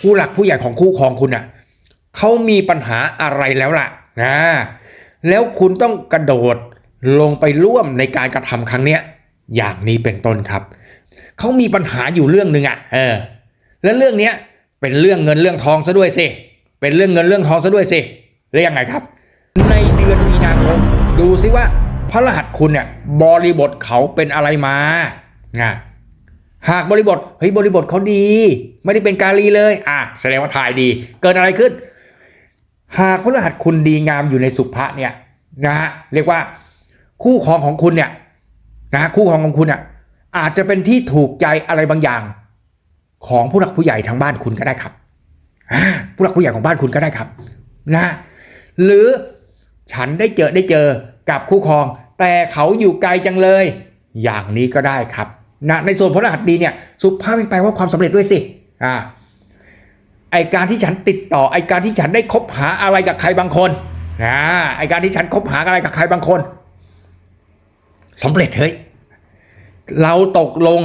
ผู้หลักผู้ใหญ่ของคู่ครองคุณอะเขามีปัญหาอะไรแล้วล่ะนะแล้วคุณต้องกระโดดลงไปร่วมในการกระทำครั้งเนี้ยอย่างนี้เป็นต้นครับเขามีปัญหาอยู่เรื่องหนึ่งอะเออแล้วเรื่องเนี้ยเป็นเรื่องเงินเรื่องทองซะด้วยสิเป็นเรื่องเงินเรื่องทองซะด้วยสิแล้วยังไงครับ ในเดือนมีนาคมดูซิว่าพระรหัสคุณเนี่ยบริบทเขาเป็นอะไรมาอะ หากบริบทเฮ้ยบริบทเขาดี ไม่ได้เป็นกาลีเลย อะแสดงว่าทายดี เกิดอะไรขึ้น หากพระรหัสคุณดีงามอยู่ในสุภะเนี่ยนะฮะเรียกว่าคู่ครองของคุณเนี่ยนะคู่ครองของคุณเนี่ยอาจจะเป็นที่ถูกใจอะไรบางอย่าง ของผู้หลักผู้ใหญ่ทางบ้านคุณก็ได้ครับผู้หลักผู้ใหญ่ของบ้านคุณก็ได้ครับนะหรือฉันได้เจอได้เจอกับคู่ครอง แต่เขาอยู่ไกลจังเลย อย่างนี้ก็ได้ครับ นะในส่วนพลรหัสดีเนี่ยสุภาพเป็นแปว่าความสำเร็จด้วยสิอ่าไอการที่ฉันติดต่อไอการที่ฉันได้คบหาอะไรกับใครบางคนนะไอการที่ฉันคบหาอะไรกับใครบางคนสำเร็จเฮ้ยเราตกลง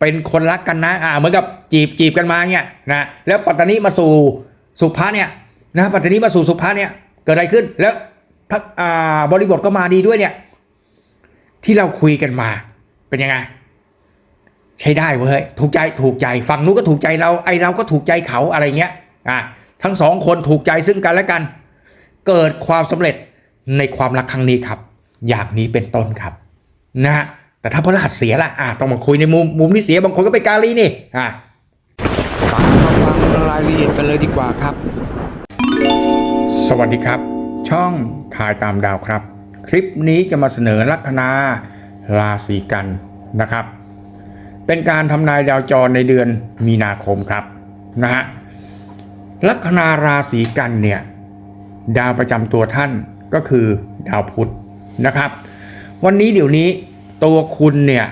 เป็นคนรักกันนะอ่าเหมือนกับจีบจีบกันมาเนี่ยนะแล้วปัตตานีมาสู่สุภาเนี่ยนะปัตตานีมาสู่สุภาเนี่ยเกิดอะไรขึ้นแล้วทักอ่าบริบทก็มาดีด้วยเนี่ยที่เราคุยกันมาเป็นยังไง ใช้ได้เว้ยถูกใจถูกใจฝั่งนู้นก็ถูกใจเราไอเราก็ถูกใจเขาอะไรเงี้ยอะทั้งสองคนถูกใจซึ่งกันและกัน เกิดความสำเร็จในความรักครั้งนี้ครับ อย่างนี้เป็นต้นครับนะฮะแต่ถ้าพระรหัสเสียล่ะอะต้องมาคุยในมุมมุมที่เสียบางคนก็ไปกาลีนี่อะตามมาฟังรายละเอียดกันเลยดีกว่าครับ สวัสดีครับ ช่องทายตามดาวครับ คลิปนี้จะมาเสนอลัคนาราศีกันนะครับ เป็นการทำนายดาวจรในเดือนมีนาคมครับนะฮะลัคนาราศีกันเนี่ยดาวประจำตัวท่านก็คือดาวพุธนะครับ วันนี้เดี๋ยวนี้ตัวคุณเนี่ย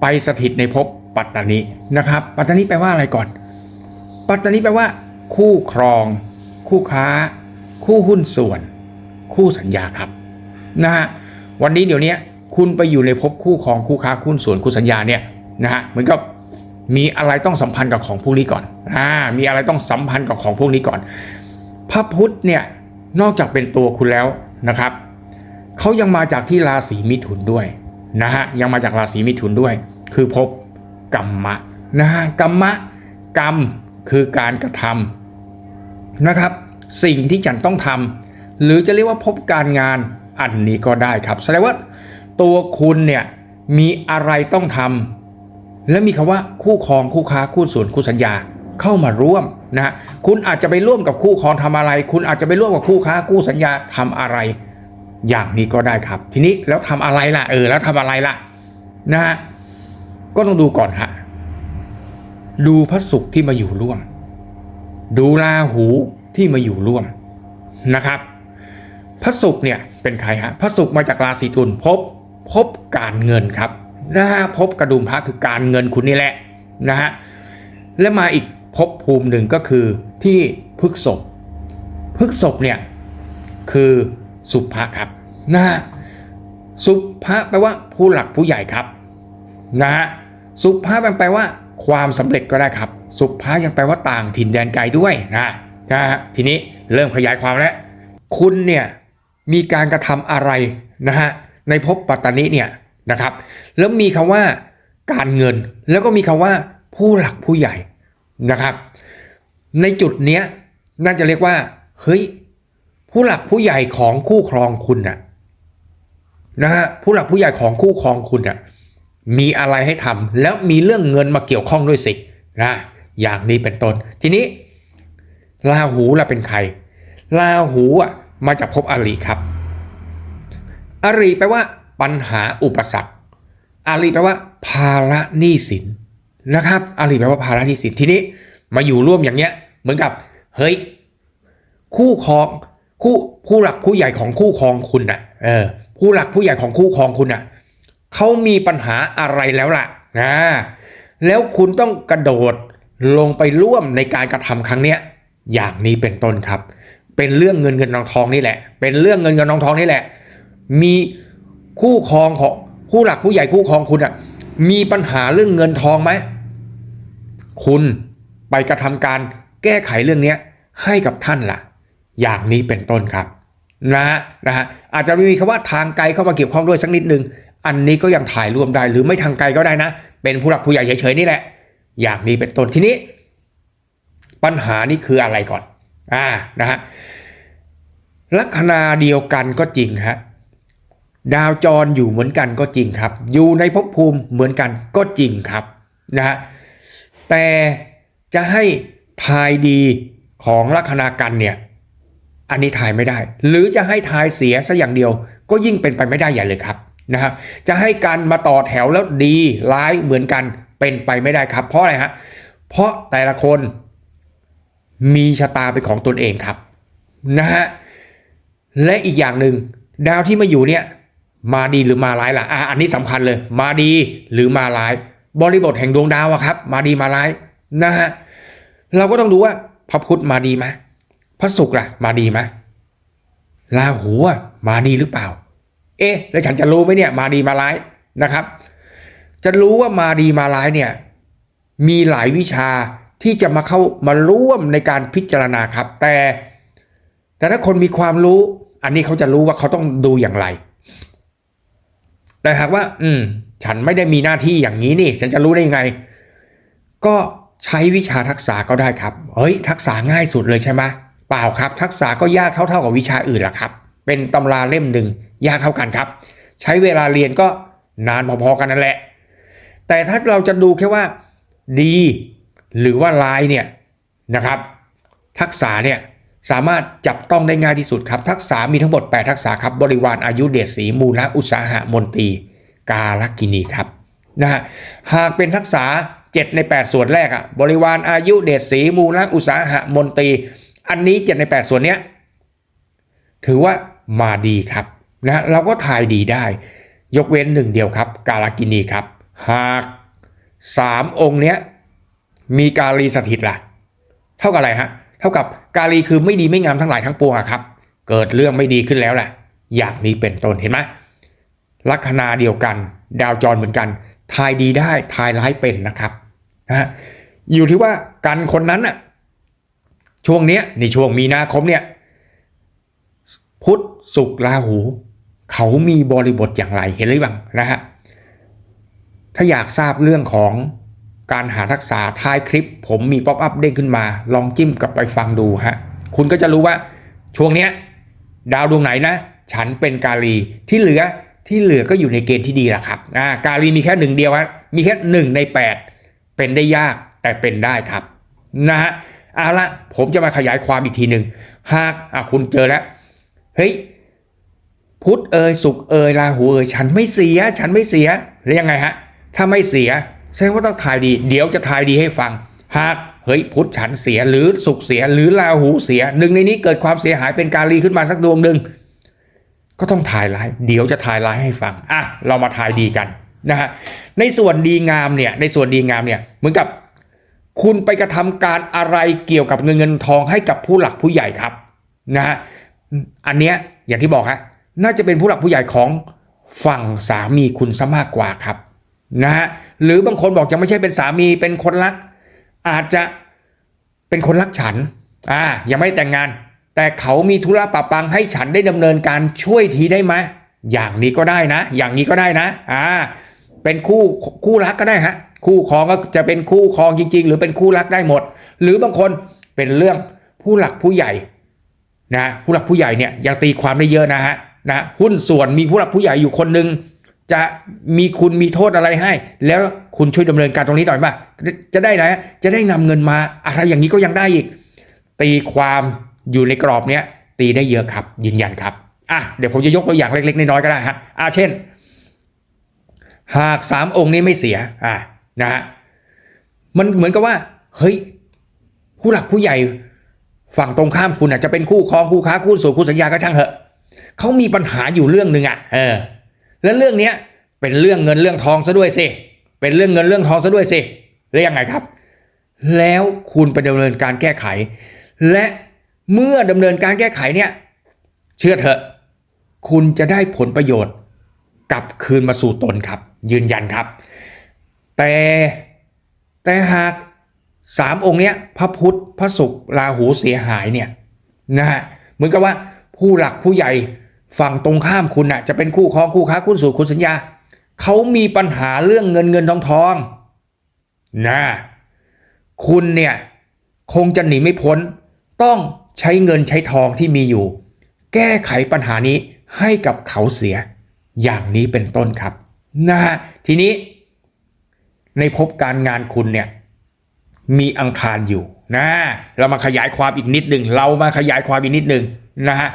ไปสถิตในภพปัตตานีนะครับ ปัตตานีแปลว่าอะไรก่อน ปัตตานีแปลว่า คู่ครอง คู่ค้า คู่หุ้นส่วน คู่สัญญาครับนะฮะวันนี้เดี๋ยวนี้คุณไปอยู่ในภพคู่ครองคู่ค้าคู่หุ้นส่วนคู่สัญญาเนี่ย นะฮะเหมือนกับมีอะไรต้องสัมพันธ์กับของพวกนี้ก่อนอ่ามีอะไรต้องสัมพันธ์กับของพวกนี้ก่อน พระพุธเนี่ยนอกจากเป็นตัวคุณแล้วนะครับเขายังมาจากที่ราศีมิถุนด้วยนะฮะยังมาจากราศีมิถุนด้วย คือภพกรรมะนะฮะกรรมะกรรมคือการกระทำนะครับ สิ่งที่ฉันต้องทำหรือจะเรียกว่าพบการงานอันนี้ก็ได้ครับแสดงว่าตัวคุณเนี่ยมีอะไรต้องทำ และมีคำว่าคู่ครองคู่ค้าคู่ส่วนคู่สัญญาเข้ามาร่วมนะฮะคุณอาจจะไปร่วมกับคู่ครองทำอะไร คุณอาจจะไปร่วมกับคู่ค้าคู่สัญญาทำอะไร อย่างนี้ก็ได้ครับ ทีนี้แล้วทำอะไรล่ะเออแล้วทำอะไรล่ะนะฮะก็ต้องดูก่อนฮะดูพระศุกร์ที่มาอยู่ร่วม ดูราหูที่มาอยู่ร่วมนะครับพระศุกร์เนี่ยเป็นใครฮะพระศุกร์มาจากราศีตุลพบพบการเงินครับ นะฮะพบกระดุมพระคือการเงินคุณนี่แหละนะฮะและมาอีกภพภูมิหนึ่งก็คือที่พฤกษบพฤกษบเนี่ยคือสุภะครับนะฮะสุภะแปลว่าผู้หลักผู้ใหญ่ครับนะฮะสุภะแปลว่าความสำเร็จก็ได้ครับ สุภะยังแปลว่าต่างถิ่นแดนไกลด้วยนะนะฮะทีนี้เริ่มขยายความแล้ว คุณเนี่ยมีการกระทำอะไรนะฮะในภพปัตตานิเนี่ย นะครับ แล้วมีคำว่าการเงิน แล้วก็มีคำว่าผู้หลักผู้ใหญ่นะครับ ในจุดเนี้ยน่าจะเรียกว่าเฮ้ยผู้หลักผู้ใหญ่ของคู่ครองคุณน่ะนะฮะผู้หลักผู้ใหญ่ของคู่ครองคุณน่ะมีอะไรให้ทำแล้วมีเรื่องเงินมาเกี่ยวข้องด้วยสินะอย่างนี้เป็นต้น ทีนี้ราหูล่ะเป็นใครราหูอะมาจากภพอริครับ อริแปลว่า ปัญหาอุปสรรค อาริแปลว่า ภาระหนี้สินนะครับ อาริแปลว่าภาระหนี้สินทีนี้มาอยู่ร่วมอย่างเงี้ย เหมือนกับ เฮ้ย คู่ครองคู่ผู้หลักผู้ใหญ่ของคู่ครองคุณน่ะเออผู้หลักผู้ใหญ่ของคู่ครองคุณน่ะเขามีปัญหาอะไรแล้วล่ะนะแล้วคุณต้องกระโดดลงไปร่วมในการกระทำครั้งเนี้ยอย่างนี้เป็นต้นครับ เป็นเรื่องเงินเงินทองทองนี่แหละ เป็นเรื่องเงินเงินทองทองนี่แหละ มี คู่ครองของผู้หลักผู้ใหญ่คู่ครองคุณอะมีปัญหาเรื่องเงินทองไหม คุณไปกระทำการแก้ไขเรื่องเนี้ยให้กับท่านล่ะ อย่างนี้เป็นต้นครับนะฮะนะฮะอาจจะมีคำว่าทางไกลเข้ามาเกี่ยวข้องด้วยสักนิดนึง อันนี้ก็ยังถ่ายร่วมได้หรือไม่ทางไกลก็ได้นะ เป็นผู้หลักผู้ใหญ่เฉยๆนี่แหละ อย่างนี้เป็นต้นทีนี้ ปัญหานี่คืออะไรก่อน อ่านะฮะลัคนาเดียวกันก็จริงฮะ ดาวจรอยู่เหมือนกันก็จริงครับ อยู่ในภพภูมิเหมือนกันก็จริงครับนะฮะแต่จะให้ทายดีของลัคนากันเนี่ยอันนี้ทายไม่ได้ หรือจะให้ทายเสียซะอย่างเดียว ก็ยิ่งเป็นไปไม่ได้ใหญ่เลยครับนะครับจะให้กันมาต่อแถวแล้วดีร้ายเหมือนกันเป็นไปไม่ได้ครับ เพราะอะไรฮะเพราะแต่ละคนมีชะตาเป็นของตนเองครับนะฮะและอีกอย่างหนึ่งดาวที่มาอยู่เนี่ย มาดีหรือมาร้ายล่ะอะอันนี้สำคัญเลย มาดีหรือมาร้าย บริบทแห่งดวงดาวอะครับ มาดีมาร้ายนะฮะเราก็ต้องดูว่าพระพุธมาดีไหมพระศุกร์ล่ะ มาดีไหมราหูอะมาดีหรือเปล่า เอ๊ะแล้วฉันจะรู้ไหมเนี่ยมาดีมาร้ายนะครับ จะรู้ว่ามาดีมาร้ายเนี่ยมีหลายวิชาที่จะมาเข้ามาร่วมในการพิจารณาครับ แต่ แต่ถ้าคนมีความรู้ อันนี้เขาจะรู้ว่าเขาต้องดูอย่างไร แต่หากว่า อืม ฉันไม่ได้มีหน้าที่อย่างนี้นี่ ฉันจะรู้ได้ยังไง ก็ใช้วิชาทักษะก็ได้ครับ เฮ้ย ทักษะง่ายสุดเลยใช่ไหมเปล่าครับ ทักษะก็ยากเท่าๆกับวิชาอื่นละครับ เป็นตำราเล่มหนึ่งยากเท่ากันครับ ใช้เวลาเรียนก็นานพอๆกันนั่นแหละ แต่ถ้าเราจะดูแค่ว่า ดี หรือว่าลายเนี่ยนะครับ ทักษะเนี่ย สามารถจับต้องได้ง่ายที่สุดครับ ทักษะมีทั้งหมด 8 ทักษะครับ บริวารอายุเดชสีมูลอุตสาหะมนตรีกาลกินีครับนะฮะหากเป็นทักษะ 7 ใน 8 ส่วนแรกอะบริวารอายุเดชสีมูลอุตสาหะมนตรี อันนี้ 7 ใน 8 ส่วนเนี้ยถือว่ามาดีครับนะเราก็ทายดีได้ ยกเว้นหนึ่งเดียวครับ กาลกินีครับ หากสามองค์เนี้ยมีกาลีสถิตล่ะ เท่ากับอะไรฮะ เท่ากับกาลีคือไม่ดีไม่งามทั้งหลายทั้งปวงครับ เกิดเรื่องไม่ดีขึ้นแล้วแหละ อย่างนี้เป็นต้นเห็นไหมลัคนาเดียวกัน ดาวจรเหมือนกัน ทายดีได้ทายร้ายเป็นนะครับนะฮะอยู่ที่ว่ากันคนนั้นอะช่วงเนี้ยในช่วงมีนาคมเนี่ย พุธศุกร์ราหู เขามีบริบทอย่างไรเห็นหรือยังนะฮะถ้าอยากทราบเรื่องของ การหาทักษะท้ายคลิป ผมมีป๊อปอัพเด้งขึ้นมา ลองจิ้มกลับไปฟังดูฮะคุณก็จะรู้ว่าช่วงเนี้ยดาวดวงไหนนะ ฉันเป็นกาลีที่เหลือที่เหลือก็อยู่ในเกณฑ์ที่ดีแหละครับอ่ากาลีมีแค่หนึ่งเดียวฮะมีแค่หนึ่งในแปดเป็นได้ยากแต่เป็นได้ครับนะฮะเอาละผมจะมาขยายความอีกทีหนึ่งหากอะคุณเจอแล้วเฮ้ยพุธเอยสุกเอยราหูเอยฉันไม่เสีย ฉันไม่เสียหรือยังไงฮะถ้าไม่เสีย แสดงว่าต้องทายดี เดี๋ยวจะทายดีให้ฟัง หากเฮ้ยพุธฉันเสียหรือสุกร์เสียหรือราหูเสียหนึ่งในนี้เกิดความเสียหายเป็นการีขึ้นมาสักดวงหนึ่งก็ต้องทายร้าย เดี๋ยวจะทายร้ายให้ฟังอะเรามาทายดีกันนะฮะในส่วนดีงามเนี่ยในส่วนดีงามเนี่ยเหมือนกับคุณไปกระทำการอะไรเกี่ยวกับเงินเงินทองให้กับผู้หลักผู้ใหญ่ครับนะฮะอันเนี้ยอย่างที่บอกฮะน่าจะเป็นผู้หลักผู้ใหญ่ของฝั่งสามีคุณซะมากกว่าครับ นะฮะหรือบางคนบอกจะไม่ใช่เป็นสามีเป็นคนรัก อาจจะเป็นคนรักฉันอ่ายังไม่แต่งงาน แต่เขามีธุระปะปังให้ฉันได้ดำเนินการช่วยทีได้ไหมอย่างนี้ก็ได้นะ อย่างนี้ก็ได้นะอ่าเป็นคู่คู่รักก็ได้ฮะคู่ครองก็จะเป็นคู่ครองจริง ๆ หรือเป็นคู่รักได้หมด หรือบางคนเป็นเรื่องผู้หลักผู้ใหญ่นะผู้หลักผู้ใหญ่เนี่ยยังตีความได้เยอะนะฮะนะหุ้นส่วนมีผู้หลักผู้ใหญ่อยู่คนหนึ่ง จะมีคุณมีโทษอะไรให้ แล้วคุณช่วยดำเนินการตรงนี้หน่อยป่ะจะได้นะจะได้นำเงินมาอะไรอย่างนี้ก็ยังได้อีก ตีความอยู่ในกรอบเนี้ยตีได้เยอะครับ ยืนยันครับอะเดี๋ยวผมจะยกตัวอย่างเล็กๆน้อยๆก็ได้ฮะอะเช่น หากสามองค์นี้ไม่เสียอะนะฮะมันเหมือนกับว่า เฮ้ย ผู้หลักผู้ใหญ่ฝั่งตรงข้ามคุณอะจะเป็นคู่ครองคู่ค้าคู่ส่วนคู่สัญญาก็ช่างเถอะเขามีปัญหาอยู่เรื่องหนึ่งอะเออ แล้วเรื่องเนี้ยเป็นเรื่องเงินเรื่องทองซะด้วยสิเป็นเรื่องเงินเรื่องทองซะด้วยสิแล้วยังไงครับ แล้วคุณไปดำเนินการแก้ไข และเมื่อดำเนินการแก้ไขเนี่ยเชื่อเถอะ คุณจะได้ผลประโยชน์กลับคืนมาสู่ตนครับ ยืนยันครับ แต่แต่หากสามองค์เนี้ยพระพุทธพระศุกร์ราหูเสียหายเนี่ยนะฮะเหมือนกับว่าผู้หลักผู้ใหญ่ ฝั่งตรงข้ามคุณน่ะจะเป็นคู่ครองคู่ค้าคู่สู่คู่สัญญาเขามีปัญหาเรื่องเงินเงินทองทองนะคุณเนี่ยคงจะหนีไม่พ้น ต้องใช้เงินใช้ทองที่มีอยู่ แก้ไขปัญหานี้ให้กับเขาเสีย อย่างนี้เป็นต้นครับนะฮะทีนี้ ในภพการงานคุณเนี่ยมีอังคารอยู่นะเรามาขยายความอีกนิดหนึ่งเรามาขยายความอีกนิดหนึ่งนะฮะ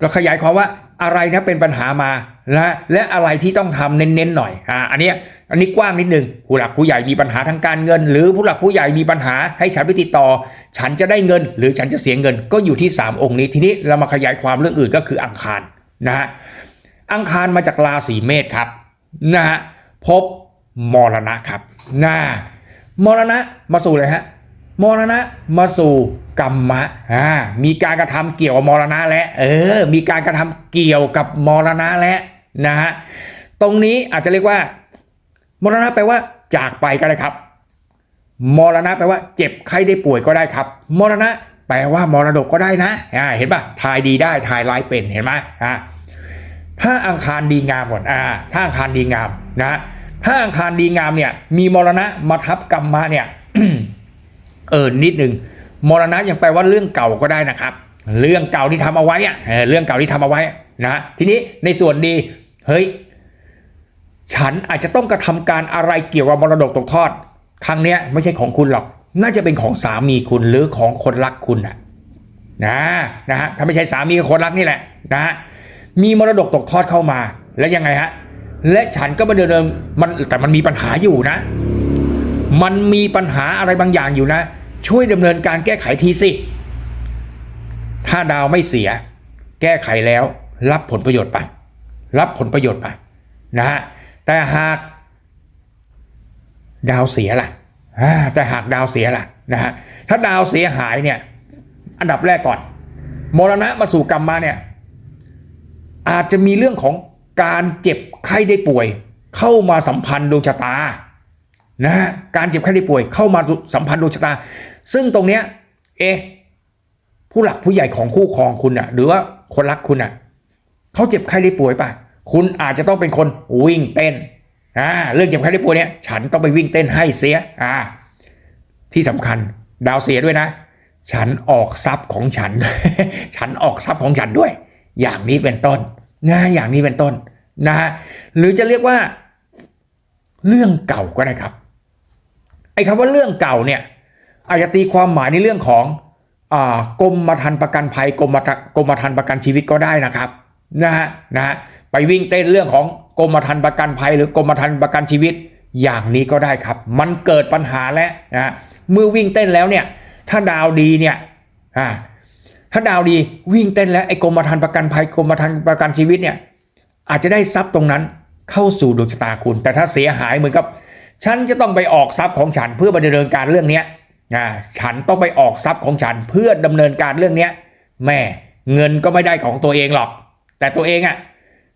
เราขยายความว่า อะไรนะเป็นปัญหามานะและอะไรที่ต้องทำเน้นๆหน่อยอ่าอันนี้อันนี้กว้างนิดหนึ่งผู้หลักผู้ใหญ่มีปัญหาทางการเงิน หรือผู้หลักผู้ใหญ่มีปัญหาให้ฉันไปติดต่อ ฉันจะได้เงิน หรือฉันจะเสียเงินก็อยู่ที่ 3 องค์นี้ทีนี้เรามาขยายความเรื่องอื่นก็คืออังคารนะฮะอังคารมาจากราศีเมษครับนะฮะพบมรณะครับนะมรณะมาสู่เลยฮะ มรณะมาสู่กรรมะอ่ามีการกระทำเกี่ยวกับมรณะและเออ มีการกระทำเกี่ยวกับมรณะและนะฮะตรงนี้อาจจะเรียกว่า มรณะแปลว่า จากไปก็ได้ครับ มรณะแปลว่า เจ็บไข้ได้ป่วยก็ได้ครับ มรณะ แปลว่ามรดกก็ได้นะอ่าเห็นปะทายดีได้ทายร้ายเป็นเห็นไหมอ่าถ้าอังคารดีงามก่อนอ่าถ้าอังคารดีงามนะถ้าอังคารดีงามเนี่ย มีมรณะมาทับกรรมมาเนี่ย เออนิดหนึ่งมรณะยังแปลว่าเรื่องเก่าก็ได้นะครับ เรื่องเก่าที่ทำเอาไว้อะเรื่องเก่าที่ทำเอาไว้นะทีนี้ในส่วนดีเฮ้ยฉันอาจจะต้องกระทำการอะไรเกี่ยวกับมรดกตกทอด ครั้งเนี้ยไม่ใช่ของคุณหรอก น่าจะเป็นของสามีคุณหรือของคนรักคุณนะนะนะฮะถ้าไม่ใช่สามีกับคนรักนี่แหละนะฮะมีมรดกตกทอดเข้ามาแล้วยังไงฮะและฉันก็มาเดินๆมันแต่มันมีปัญหาอยู่นะ มันมีปัญหาอะไรบางอย่างอยู่นะ ช่วยดำเนินการแก้ไขทีสิ ถ้าดาวไม่เสีย แก้ไขแล้ว รับผลประโยชน์ไป รับผลประโยชน์ไปนะฮะแต่หากดาวเสียล่ะแต่หากดาวเสียล่ะนะฮะถ้าดาวเสียหายเนี่ยอันดับแรกก่อนมรณะมาสู่กรรมมาเนี่ยอาจจะมีเรื่องของการเจ็บไข้ได้ป่วย เข้ามาสัมพันธ์ดวงชะตา นะฮะการเจ็บไข้ได้ป่วยเข้ามาสัมพันธ์ดวงชะตา ซึ่งตรงเนี้ยเอผู้หลักผู้ใหญ่ของคู่ครองคุณอะหรือว่าคนรักคุณอะเขาเจ็บไข้ได้ป่วยป่ะคุณอาจจะต้องเป็นคนวิ่งเต้นอ่าเรื่องเจ็บไข้ได้ป่วยเนี้ยฉันต้องไปวิ่งเต้นให้เสียอ่าที่สำคัญดาวเสียด้วยนะ ฉันออกทรัพย์ของฉัน ฉันออกทรัพย์ของฉันด้วย อย่างนี้เป็นต้นนะอย่างนี้เป็นต้นนะฮะหรือจะเรียกว่า เรื่องเก่าก็ได้ครับ ไอ้คำว่าเรื่องเก่าเนี่ยอาจจะตีความหมายในเรื่องของอากรมธรรม์ประกันภัยกรมธรรกรมธรรม์ประกันชีวิตก็ได้นะครับนะฮะนะฮะไปวิ่งเต้นเรื่องของกรมธรรม์ประกันภัย หรือกรมธรรม์ประกันชีวิตอย่างนี้ก็ได้ครับ มันเกิดปัญหาแล้วนะฮะเมื่อวิ่งเต้นแล้วเนี่ยถ้าดาวดีเนี่ยอ่าถ้าดาวดีวิ่งเต้นแล้วไอ้กรมธรรม์ประกันภัยกรมธรรม์ประกันชีวิตเนี่ยอาจจะได้ทรัพย์ตรงนั้นเข้าสู่ดวงชะตาคุณ แต่ถ้าเสียหายเหมือนกับ ฉันจะต้องไปออกทรัพย์ของฉันเพื่อดำเนินการเรื่องนี้ยอ่าฉันต้องไปออกทรัพย์ของฉันเพื่อดำเนินการเรื่องนี้แม่เงินก็ไม่ได้ของตัวเองหรอก แต่ตัวเองอะ่ะ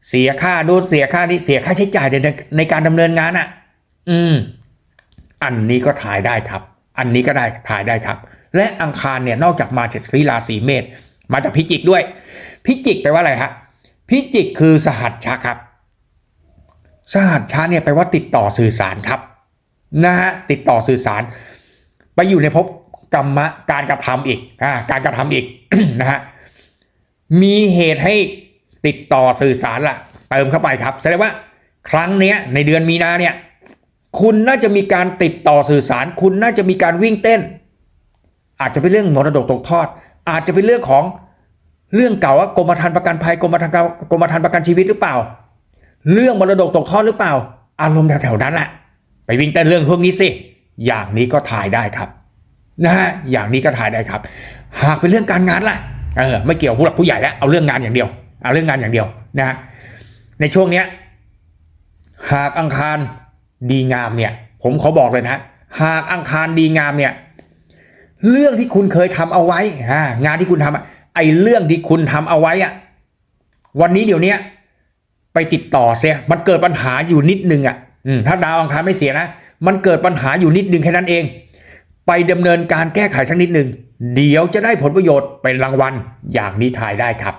เสียค่าโดนเสียค่านี่เสียค่าใช้จ่ายในในการดำเนินงานอะ่ะ อืม อันนี้ก็ถ่ายได้ครับ อันนี้ก็ได้ถ่ายได้ครับ และอังคารเนี่ยนอกจากมาจากที่ราศีเมษมาจากพิจิกด้วย พิจิกแปลว่าอะไรฮะพิจิกคือสหัสชะครับ สหัสชะเนี่ยแปลว่าติดต่อสื่อสารครับ นะฮะติดต่อสื่อสาร ไปอยู่ในภพกรรมะการกระทำอีกอ่าการกระทำอีกนะฮะมีเหตุให้ติดต่อสื่อสารล่ะ เติมเข้าไปครับแสดงว่าครั้งเนี้ยในเดือนมีนาเนี่ย คุณน่าจะมีการติดต่อสื่อสาร คุณน่าจะมีการวิ่งเต้น อาจจะเป็นเรื่องมรดกตกทอด อาจจะเป็นเรื่องของเรื่องเก่าว่ากรมธรรม์ประกันภัยกรมธรรม์กรมธรรม์ประกันชีวิตหรือเปล่า เรื่องมรดกตกทอดหรือเปล่า อารมณ์แถวๆนั้นแหละ ไปวิ่งเต้นเรื่องพวกนี้สิ อย่างนี้ก็ถ่ายได้ครับนะฮะอย่างนี้ก็ถ่ายได้ครับ หากเป็นเรื่องการงานล่ะเออไม่เกี่ยวผู้หลักผู้ใหญ่แล้วเอาเรื่องงานอย่างเดียว เอาเรื่องงานอย่างเดียวนะฮะในช่วงเนี้ยหากอังคารดีงามเนี่ย ผมขอบอกเลยนะ หากอังคารดีงามเนี่ย เรื่องที่คุณเคยทำเอาไว้อ่างานที่คุณทำอะไอ้เรื่องที่คุณทำเอาไว้อะวันนี้เดี๋ยวเนี้ยไปติดต่อเสียมันเกิดปัญหาอยู่นิดนึงอะ ถ้าดาวอังคารไม่เสียนะ มันเกิดปัญหาอยู่นิดนึงแค่นั้นเอง ไปดำเนินการแก้ไขสักนิดหนึ่งเดี๋ยวจะได้ผลประโยชน์เป็นรางวัลอย่างนี้ถ่ายได้ครับ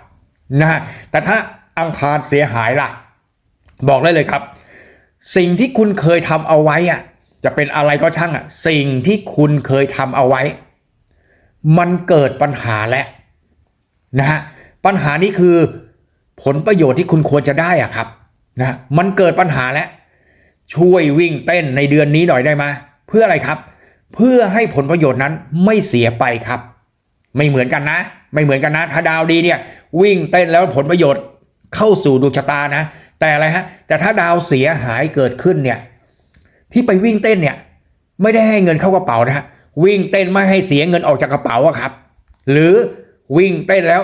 นะฮะแต่ถ้าอังคารเสียหายล่ะ บอกได้เลยครับ สิ่งที่คุณเคยทำเอาไว้อะจะเป็นอะไรก็ช่างอะสิ่งที่คุณเคยทำเอาไว้ มันเกิดปัญหาแล้วนะฮะปัญหานี้คือผลประโยชน์ที่คุณควรจะได้อะครับนะมันเกิดปัญหาแล้ว ช่วยวิ่งเต้นในเดือนนี้หน่อยได้ไหมเพื่ออะไรครับ เพื่อให้ผลประโยชน์นั้นไม่เสียไปครับ ไม่เหมือนกันนะ ไม่เหมือนกันนะ ถ้าดาวดีเนี่ย วิ่งเต้นแล้วผลประโยชน์เข้าสู่ดวงชะตานะ แต่อะไรฮะ แต่ถ้าดาวเสียหายเกิดขึ้นเนี่ย ที่ไปวิ่งเต้นเนี่ย ไม่ได้ให้เงินเข้ากระเป๋านะฮะวิ่งเต้นไม่ให้เสียเงินออกจากกระเป๋าอะครับ หรือวิ่งเต้นแล้ว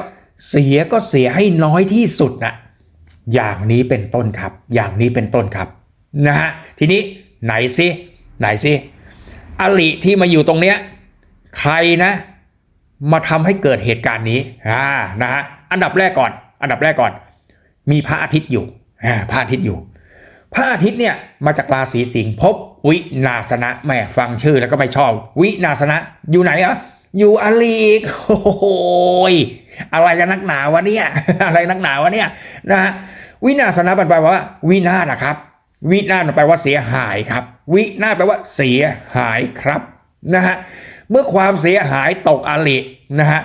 เสียก็เสียให้น้อยที่สุดนะอย่างนี้เป็นต้นครับ อย่างนี้เป็นต้นครับ นะฮะทีนี้ไหนซิไหนซิอลิที่มาอยู่ตรงเนี้ยใครนะมาทำให้เกิดเหตุการณ์นี้อ่านะฮะอันดับแรกก่อน อันดับแรกก่อน มีพระอาทิตย์อยู่อ่าพระอาทิตย์อยู่ พระอาทิตย์เนี่ยมาจากราศีสิงห์ภพวินาสนะแม่ฟังชื่อแล้วก็ไม่ชอบ วินาสนะอยู่ไหนอะอยู่อลีกโอ้โหยอะไรกันนักหนาวะเนี่ยอะไรนักหนาวะเนี่ยนะฮะวินาสนะมันแปว่าวินาศนะครับ วินาศมันแปลว่าเสียหายครับ วินาศแปลว่าเสียหายครับนะฮะเมื่อความเสียหายตกอลินะฮะ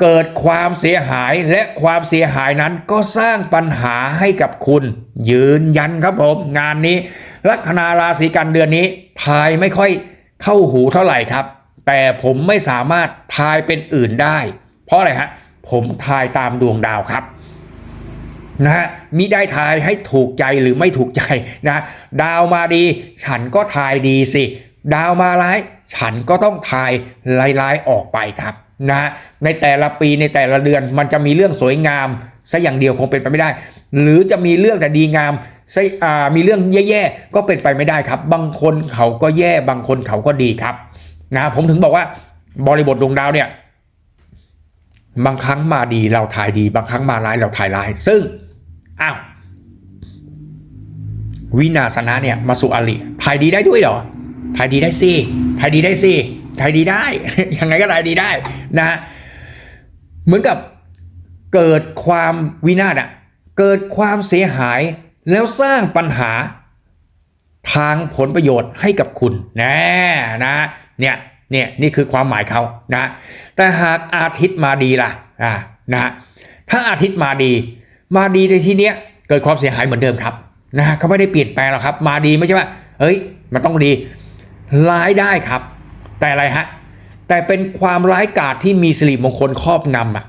เกิดความเสียหายและความเสียหายนั้นก็สร้างปัญหาให้กับคุณ ยืนยันครับผมงานนี้ ลัคนาราศีกันเดือนนี้ ทายไม่ค่อยเข้าหูเท่าไหร่ครับ แต่ผมไม่สามารถทายเป็นอื่นได้ เพราะอะไรฮะผมทายตามดวงดาวครับ นะฮะมิได้ทายให้ถูกใจหรือไม่ถูกใจนะดาวมาดี ฉันก็ทายดีสิ ดาวมาร้าย ฉันก็ต้องทายร้ายๆออกไปครับนะในแต่ละปีในแต่ละเดือนมันจะมีเรื่องสวยงามซะอย่างเดียวคงเป็นไปไม่ได้ หรือจะมีเรื่องแต่ดีงามซะมีเรื่องแย่ๆก็เป็นไปไม่ได้ครับ บางคนเขาก็แย่บางคนเขาก็ดีครับนะผมถึงบอกว่าบริบทดวงดาวเนี่ยบางครั้งมาดีเราทายดี บางครั้งมาร้ายเราทายร้าย ซึ่ง อ้าววินาสนะเนี่ยมาสู่อลิทายดีได้ด้วยเหรอทายดีได้สิทายดีได้สิทายดีได้ ยังไงก็ทายดีได้นะฮะเหมือนกับเกิดความวินาศอะเกิดความเสียหายแล้วสร้างปัญหา ทางผลประโยชน์ให้กับคุณนะนะเนี่ยเนี่ยนี่คือความหมายเขานะ แต่หากอาทิตย์มาดีล่ะอ่านะถ้าอาทิตย์มาดี มาดีในที่เนี้ยเกิดความเสียหายเหมือนเดิมครับนะเขาไม่ได้เปลี่ยนแปลงหรอกครับ มาดีไม่ใช่ว่าเฮ้ย มันต้องดีร้ายได้ครับ แต่อะไรฮะแต่เป็นความร้ายกาจที่มีสิริมงคลครอบงำอะ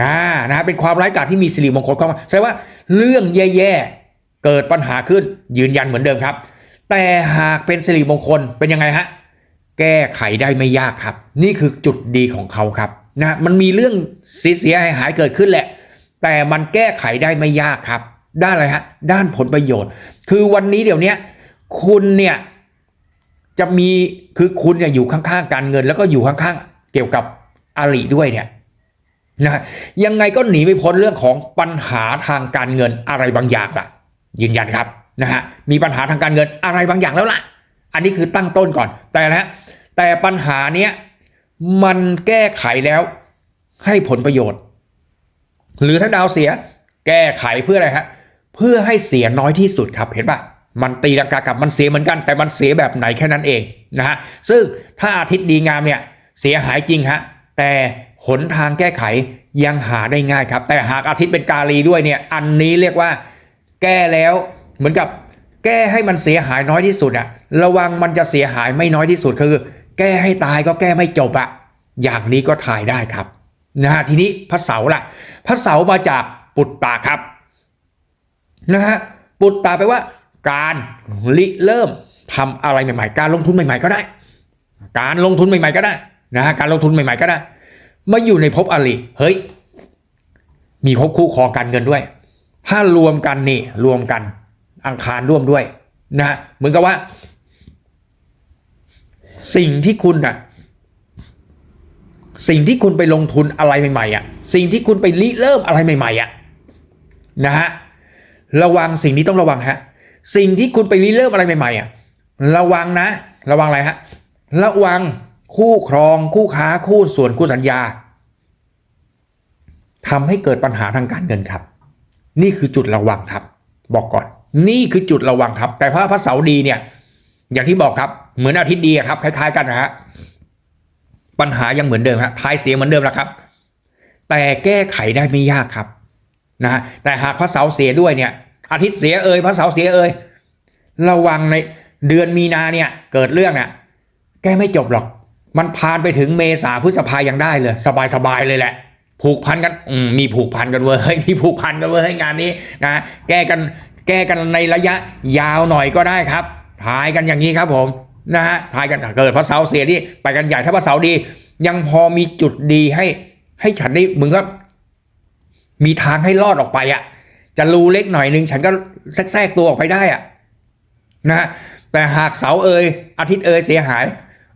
นะนะฮะเป็นความร้ายกาจที่มีสิริมงคลครอบงำแสดงว่าเรื่องแย่ๆเกิดปัญหาขึ้นยืนยันเหมือนเดิมครับ แต่หากเป็นสิริมงคลเป็นยังไงฮะแก้ไขได้ไม่ยากครับ นี่คือจุดดีของเขาครับนะมันมีเรื่องเสียหายเกิดขึ้นแหละ แต่มันแก้ไขได้ไม่ยากครับ ด้านอะไรฮะด้านผลประโยชน์ คือวันนี้เดี๋ยวนี้คุณเนี่ยจะมีคือคุณเนี่ยอยู่ข้างๆการเงิน แล้วก็อยู่ข้างๆเกี่ยวกับอาลีด้วยเนี่ยนะยังไงก็หนีไม่พ้นเรื่องของปัญหาทางการเงินอะไรบางอย่างล่ะ ยืนยันครับนะฮะมีปัญหาทางการเงินอะไรบางอย่างแล้วล่ะ อันนี้คือตั้งต้นก่อนแต่นะฮะแต่ปัญหาเนี้ยมันแก้ไขแล้วให้ผลประโยชน์ หรือถ้าดาวเสียแก้ไขเพื่ออะไรฮะเพื่อให้เสียน้อยที่สุดครับเห็นปะมันตีลังกากลับมันเสียเหมือนกัน แต่มันเสียแบบไหนแค่นั้นเองนะฮะซึ่งถ้าอาทิตย์ดีงามเนี่ยเสียหายจริงฮะแต่หนทางแก้ไขยังหาได้ง่ายครับ แต่หากอาทิตย์เป็นกาลีด้วยเนี่ยอันนี้เรียกว่าแก้แล้วเหมือนกับแก้ให้มันเสียหายน้อยที่สุดอะระวังมันจะเสียหายไม่น้อยที่สุดคือ แก้ให้ตายก็แก้ไม่จบอะอย่างนี้ก็ถ่ายได้ครับ นะฮะทีนี้พระเสาร์ล่ะพระเสาร์มาจากปุตตาครับนะฮะปุตตาแปลว่า การริเริ่มทำอะไรใหม่ๆ การลงทุนใหม่ๆก็ได้ การลงทุนใหม่ๆก็ได้นะฮะการลงทุนใหม่ๆก็ได้มาอยู่ในภพอริเฮ้ย มีภพคู่ครองการเงินด้วย ถ้ารวมกันนี่รวมกัน อังคารร่วมด้วยนะเหมือนกับว่า สิ่งที่คุณน่ะ สิ่งที่คุณไปลงทุนอะไรใหม่ๆอะสิ่งที่คุณไปริเริ่มอะไรใหม่ๆอะนะฮะระวังสิ่งนี้ต้องระวังฮะสิ่งที่คุณไปริเริ่มอะไรใหม่ๆอะระวังนะ ระวังอะไรฮะระวังคู่ครองคู่ค้าคู่ส่วนคู่สัญญาทำให้เกิดปัญหาทางการเงินครับ นี่คือจุดระวังครับ บอกก่อน นี่คือจุดระวังครับ แต่พระพระเสาดีเนี่ย อย่างที่บอกครับเหมือนอาทิตย์ดีครับคล้าย ๆ กันนะฮะ ปัญหายังเหมือนเดิมฮะทายเสียเหมือนเดิมแหละครับ แต่แก้ไขได้ไม่ยากครับนะแต่หากพระเสาร์เสียด้วยเนี่ย อาทิตย์เสียเอ่ยพระเสาร์เสียเอ่ยระวังในเดือนมีนาเนี่ย เกิดเรื่องเนี่ยแก้ไม่จบหรอก มันผ่านไปถึงเมษาพฤษภายังได้เลย สบายๆเลยแหละ ผูกพันกันมมีผูกพันกันเว้ยมีผูกพันกันเว้ยงานนี้นะแก้กันแก้กันในระยะยาวหน่อยก็ได้ครับทายกันอย่างนี้ครับผม นะฮะทายกันเกิดพระเสาเสียที่ไปกันใหญ่ถ้าพระเสารดี ยังพอมีจุดดีให้ ให้ฉันได้มึงก็มีทางให้รอดออกไปอะ่ะ จะรูเล็กหน่อยนึง ฉันก็แทรกตัวออกไปได้อะ่ะนะฮะแต่หากเสาเอยอาทิตย์เอยเสียหาย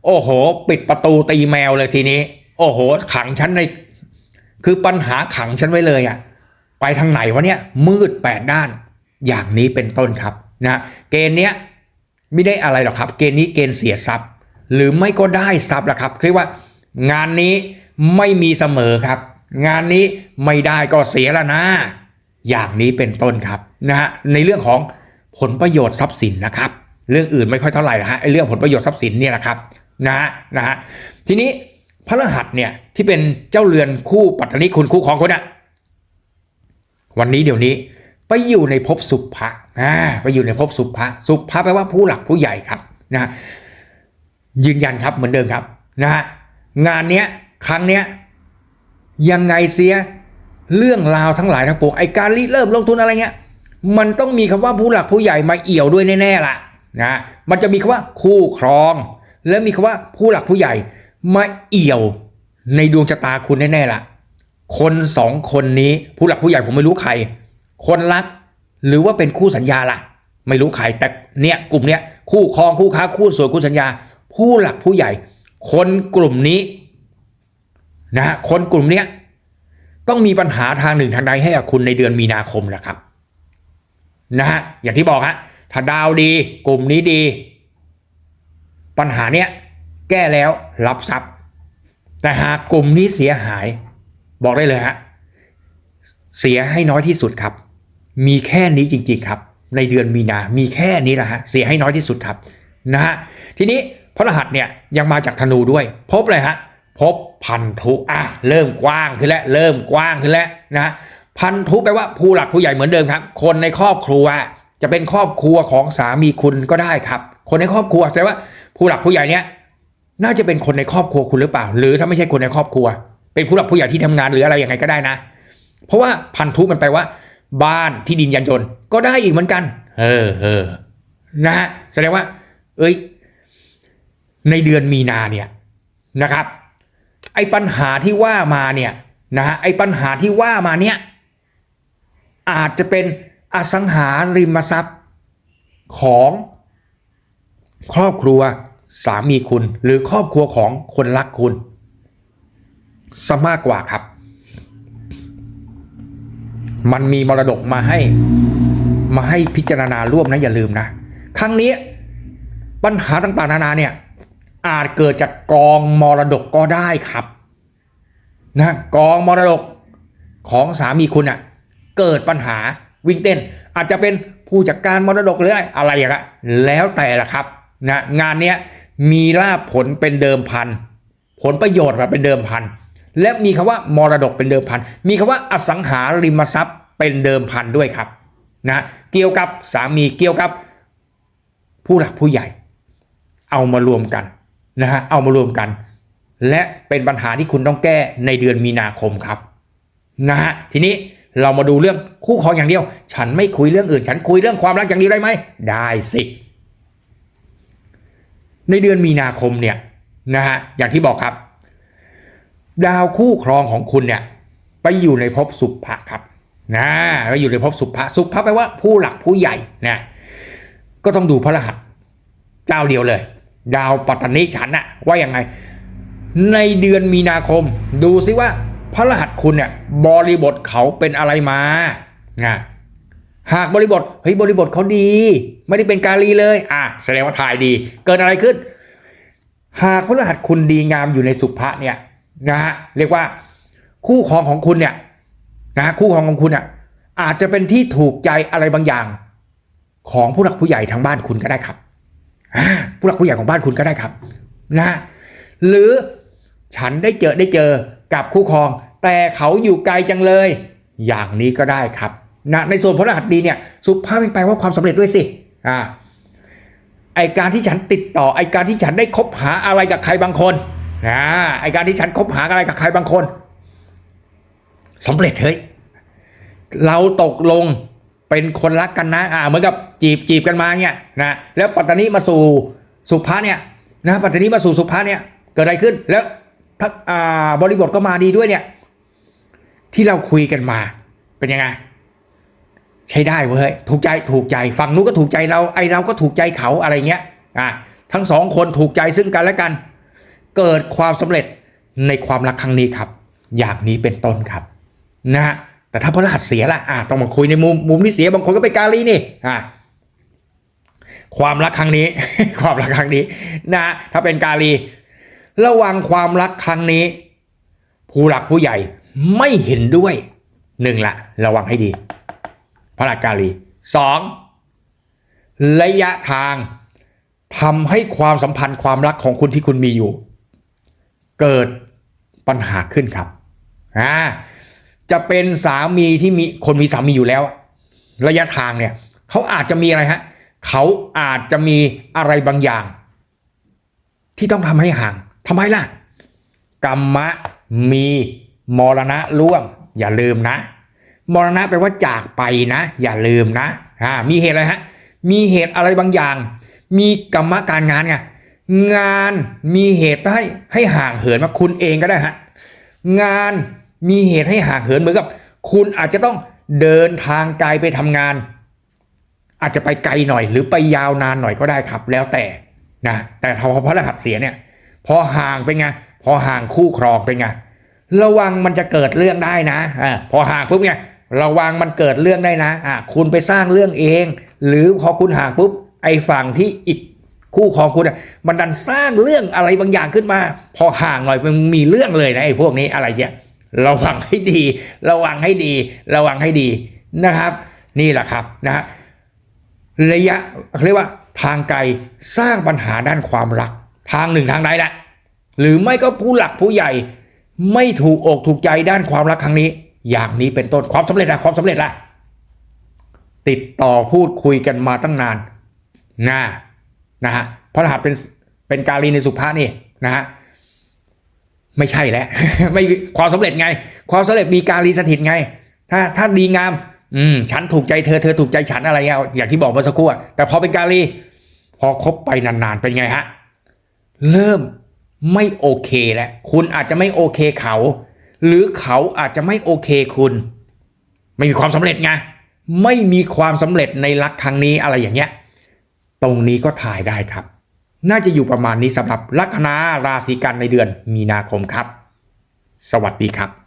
โอ้โห ปิดประตูตีแมวเลยทีนี้ โอ้โห ขังฉันใน คือปัญหาขังฉันไว้เลยอะ่ะ ไปทางไหนวะเนี่ยมืดแปดด้าน อย่างนี้เป็นต้นครับนะเกณฑ์เนี้ย ไม่ได้อะไรหรอกครับ เกณฑ์นี้เกณฑ์เสียทรัพย์ หรือไม่ก็ได้ทรัพย์ละครับเรียกว่างานนี้ไม่มีเสมอครับ งานนี้ไม่ได้ก็เสียแล้วนะ อย่างนี้เป็นต้นครับนะฮะในเรื่องของผลประโยชน์ทรัพย์สินนะครับ เรื่องอื่นไม่ค่อยเท่าไหร่นะฮะเรื่องผลประโยชน์ทรัพย์สินเนี่ยนะครับนะฮะนะฮะทีนี้พระรหัสเนี่ยที่เป็นเจ้าเรือนคู่ปัตตนีคุณคู่ของคุณอะวันนี้เดี๋ยวนี้ไปอยู่ในภพสุภะ อ่าไปอยู่ในภพสุภะสุภะแปลว่าผู้หลักผู้ใหญ่ครับนะยืนยันครับเหมือนเดิมครับนะฮะงานเนี้ยครั้งเนี้ยยังไงเสียเรื่องราวทั้งหลายทั้งปวงไอการริเริ่มลงทุนอะไรเงี้ยมันต้องมีคำว่าผู้หลักผู้ใหญ่มาเอี่ยวด้วยแน่ๆล่ะนะมันจะมีคำว่าคู่ครอง แล้วมีคำว่าผู้หลักผู้ใหญ่มาเอี่ยวในดวงชะตาคุณแน่ๆล่ะ คนสองคนนี้ผู้หลักผู้ใหญ่ผมไม่รู้ใคร คนรัก หรือว่าเป็นคู่สัญญาล่ะ ไม่รู้ใครแต่เนี่ยกลุ่มเนี้ยคู่ครองคู่ค้าคู่ส่วนคู่สัญญา ผู้หลักผู้ใหญ่ คนกลุ่มนี้นะฮะคนกลุ่มเนี้ยต้องมีปัญหาทางหนึ่งทางใดให้กับคุณในเดือนมีนาคมนะครับนะฮะอย่างที่บอกฮะถ้าดาวดี กลุ่มนี้ดี ปัญหาเนี้ยแก้แล้วรับทรัพย์ แต่หากกลุ่มนี้เสียหาย บอกได้เลยฮะเสียให้น้อยที่สุดครับ มีแค่นี้จริง ๆ ครับ ในเดือนมีนา มีแค่นี้แหละฮะเสียให้น้อยที่สุดครับนะฮะทีนี้พระรหัสเนี่ยยังมาจากธนูด้วย พบเลยฮะพบพันธุอะเริ่มกว้างขึ้นแล้วเริ่มกว้างขึ้นแล้วนะพันธุแปลว่าผู้หลักผู้ใหญ่เหมือนเดิมครับ คนในครอบครัวจะเป็นครอบครัวของสามีคุณก็ได้ครับ คนในครอบครัวแสดงว่าผู้หลักผู้ใหญ่เนี้ยน่าจะเป็นคนในครอบครัวคุณหรือเปล่า หรือถ้าไม่ใช่คนในครอบครัว เป็นผู้หลักผู้ใหญ่ที่ทำงานหรืออะไรยังไงก็ได้นะ เพราะว่าพันธุมันแปลว่า บ้านที่ดินยันยนต์ก็ได้อีกเหมือนกัน เออเออนะฮะแสดงว่า เอ้ย ในเดือนมีนาเนี่ยนะครับ ไอ้ปัญหาที่ว่ามาเนี่ยนะฮะไอ้ปัญหาที่ว่ามาเนี่ยอาจจะเป็นอสังหาริมทรัพย์ของครอบครัวสามีคุณ หรือครอบครัวของคนรักคุณซะมากกว่าครับ มันมีมรดกมาให้ มาให้พิจารณาร่วมนะอย่าลืมนะครั้งนี้ปัญหาต่างๆนานาเนี่ยอาจเกิดจากกองมรดกก็ได้ครับนะกองมรดกของสามีคุณอะเกิดปัญหาวิ่งเต้น อาจจะเป็นผู้จัดการมรดกหรืออะไรอย่างเงี้ยแล้วแต่ละครับนะงานเนี้ยมีลาภผลเป็นเดิมพันผลประโยชน์มาเป็นเดิมพัน และมีคำว่ามรดกเป็นเดิมพัน มีคำว่าอสังหาริมทรัพย์เป็นเดิมพันด้วยครับนะเกี่ยวกับสามีเกี่ยวกับผู้หลักผู้ใหญ่ เอามารวมกันนะฮะเอามารวมกัน และเป็นปัญหาที่คุณต้องแก้ในเดือนมีนาคมครับนะฮะทีนี้เรามาดูเรื่องคู่ครองอย่างเดียว ฉันไม่คุยเรื่องอื่น ฉันคุยเรื่องความรักอย่างเดียวได้ไหมได้สิ ในเดือนมีนาคมเนี่ยนะฮะอย่างที่บอกครับ ดาวคู่ครองของคุณเนี่ยไปอยู่ในภพสุภะครับนะไปอยู่ในภพสุภะสุภะแปลว่าผู้หลักผู้ใหญ่นะก็ต้องดูพระรหัสเจ้าเดียวเลย ดาวปัตตานีฉันอะว่ายังไง ในเดือนมีนาคม ดูซิว่าพระรหัสคุณเนี่ยบริบทเขาเป็นอะไรมานะหากบริบทเฮ้ยบริบทเขาดี ไม่ได้เป็นกาลีเลย อะแสดงว่าทายดี เกิดอะไรขึ้น หากพฤหัสคุณดีงามอยู่ในสุภะเนี่ย นะฮะเรียกว่าคู่ครองของคุณเนี่ยนะคู่ครองของคุณเนี่ยอาจจะเป็นที่ถูกใจอะไรบางอย่าง ของผู้หลักผู้ใหญ่ทางบ้านคุณก็ได้ครับผู้หลักผู้ใหญ่ของบ้านคุณก็ได้ครับนะหรือฉันได้เจอได้เจอกับคู่ครอง แต่เขาอยู่ไกลจังเลย อย่างนี้ก็ได้ครับนะในส่วนพฤหัสดีเนี่ยสุภาพเป็นแปว่าความสำเร็จด้วยสิอ่าไอการที่ฉันติดต่อไอการที่ฉันได้คบหาอะไรกับใครบางคน นะไอการที่ฉันคบหาอะไรกับใครบางคนสำเร็จเฮ้ยเราตกลงเป็นคนรักกันนะอ่าเหมือนกับจีบจีบกันมาเนี่ยนะแล้วปัตตานีมาสู่สุภาเนี่ยนะปัตตานีมาสู่สุภาเนี่ยเกิดอะไรขึ้นแล้วถ้าอ่าบริบทก็มาดีด้วยเนี่ย ที่เราคุยกันมาเป็นยังไงใช้ได้เว้ยถูกใจถูกใจฝั่งนู้นก็ถูกใจเราไอเราก็ถูกใจเขาอะไรเงี้ยอะทั้งสองคนถูกใจซึ่งกันและกัน เกิดความสำเร็จในความรักครั้งนี้ครับ อย่างนี้เป็นต้นครับนะฮะแต่ถ้าพระรหัสเสียล่ะอะต้องมาคุยในมุมมุมที่เสียบางคนก็ไปกาลีนี่อะความรักครั้งนี้ ความรักครั้งนี้นะ ถ้าเป็นกาลี ระวังความรักครั้งนี้ ผู้หลักผู้ใหญ่ไม่เห็นด้วยหนึ่งละระวังให้ดีพระรการีสองระยะทางทำให้ความสัมพันธ์ความรักของคุณที่คุณมีอยู่ เกิดปัญหาขึ้นครับอ่าจะเป็นสามีที่มีคนมีสามีอยู่แล้ว ระยะทางเนี่ยเขาอาจจะมีอะไรฮะเขาอาจจะมีอะไรบางอย่าง ที่ต้องทำให้ห่างทำไมล่ะ กรรมะมีมรณะร่วม อย่าลืมนะมรณะแปลว่าจากไปนะ อย่าลืมนะอ่ามีเหตุอะไรฮะมีเหตุอะไรบางอย่าง มีกรรมะการงานไง งานมีเหตุให้ให้ห่างเหินมาคุณเองก็ได้ฮะงานมีเหตุให้ห่างเหินเหมือนกับ คุณอาจจะต้องเดินทางไกลไปทำงาน อาจจะไปไกลหน่อย หรือไปยาวนานหน่อยก็ได้ครับ แล้วแต่นะแต่พอพระรหัสเสียเนี่ยพอห่างเป็นไงพอห่างคู่ครองเป็นไงระวังมันจะเกิดเรื่องได้นะอ่าพอห่างปุ๊บไงระวังมันเกิดเรื่องได้นะอ่าคุณไปสร้างเรื่องเอง หรือพอคุณห่างปุ๊บไอ้ฝั่งที่อีก คู่ครองคุณมันดันสร้างเรื่องอะไรบางอย่างขึ้นมา พอห่างหน่อยมันมีเรื่องเลยนะไอ้พวกนี้อะไรเงี้ยระวังให้ดี ระวังให้ดี ระวังให้ดีนะครับ นี่แหละครับนะฮะระยะเรียกว่าทางไกลสร้างปัญหาด้านความรัก ทางหนึ่งทางใดแหละ หรือไม่ก็ผู้หลักผู้ใหญ่ ไม่ถูกอกถูกใจด้านความรักครั้งนี้ อย่างนี้เป็นต้นความสำเร็จอะความสำเร็จอะติดต่อพูดคุยกันมาตั้งนานนะ นะฮะพระรหัสเป็นเป็นกาลีในสุภานี่นะฮะไม่ใช่แล้วไม่ความสำเร็จไง ความสำเร็จมีกาลีสถิตไง ถ้าถ้าดีงาม อืมฉันถูกใจเธอเธอถูกใจฉันอะไรเงี้ยอย่างที่บอกเมื่อสักครู่แต่พอเป็นกาลี พอคบไปนานๆเป็นไงฮะเริ่มไม่โอเคแล้วคุณอาจจะไม่โอเคเขา หรือเขาอาจจะไม่โอเคคุณ ไม่มีความสำเร็จไงไม่มีความสำเร็จในรักครั้งนี้อะไรอย่างเงี้ย ตรงนี้ก็ถ่ายได้ครับ น่าจะอยู่ประมาณนี้สำหรับลัคนาราศีกันในเดือนมีนาคมครับ สวัสดีครับ